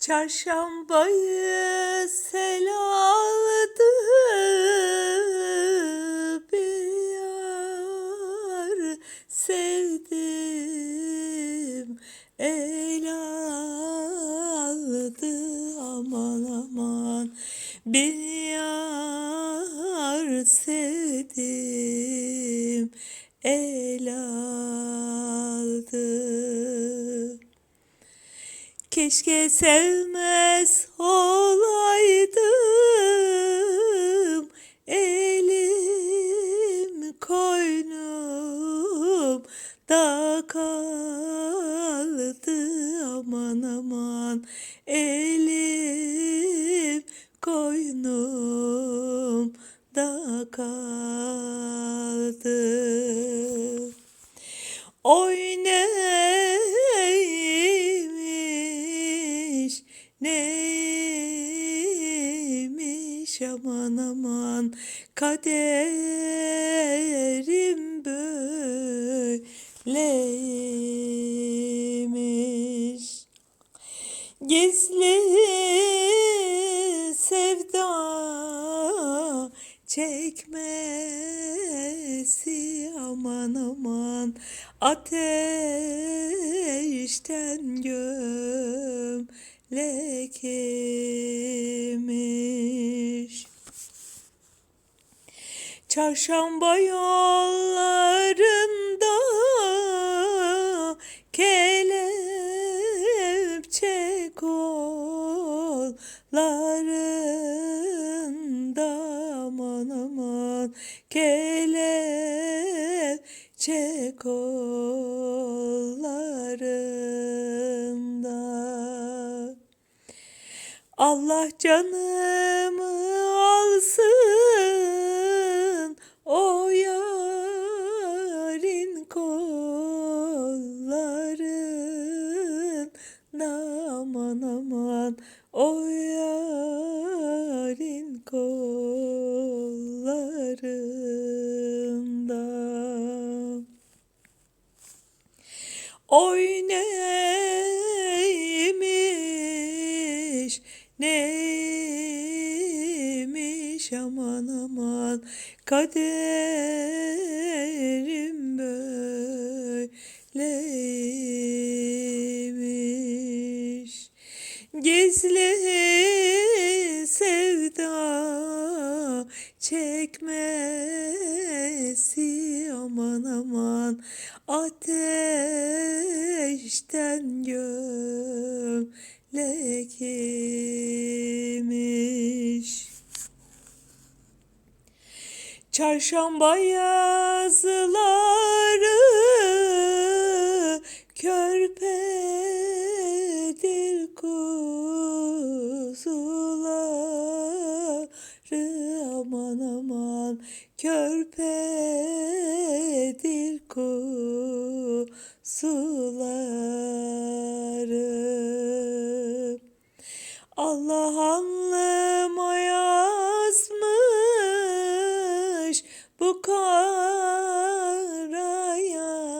Çarşambayı sel aldı bir yar sevdim. El aldı aman aman. Bir yar sevdim. El aldı Keşke sevmez olaydım. Elim koynum da kaldı. Aman aman. Elim koynum da kaldı. Oy neymiş, aman aman kaderim böyleymiş. Gizli sevda çekmesi aman aman ateşten gömlek imiş. Çarşamba yollarında kelepçe kollarında aman aman kelepçe kollarında Allah canımı alsın o yarın kollarında aman aman o yarın kollarında. Oy neymiş aman aman kaderim böyleymiş. Gizli sevda çekmesi aman aman ateşten imiş. Çarşamba yazıları körpedir kuzuları aman aman körpedir kuzuları Allah alnıma yazmış bu kara yazıları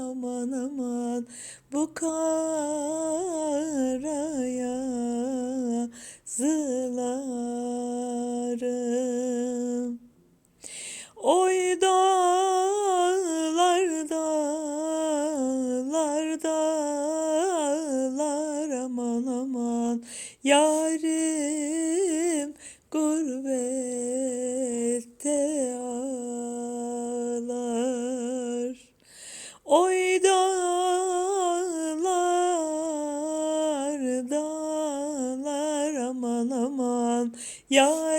aman aman. Bu kara yazıları Yarim gurbette ağlar. Oy dağlar dağlar aman aman Yarim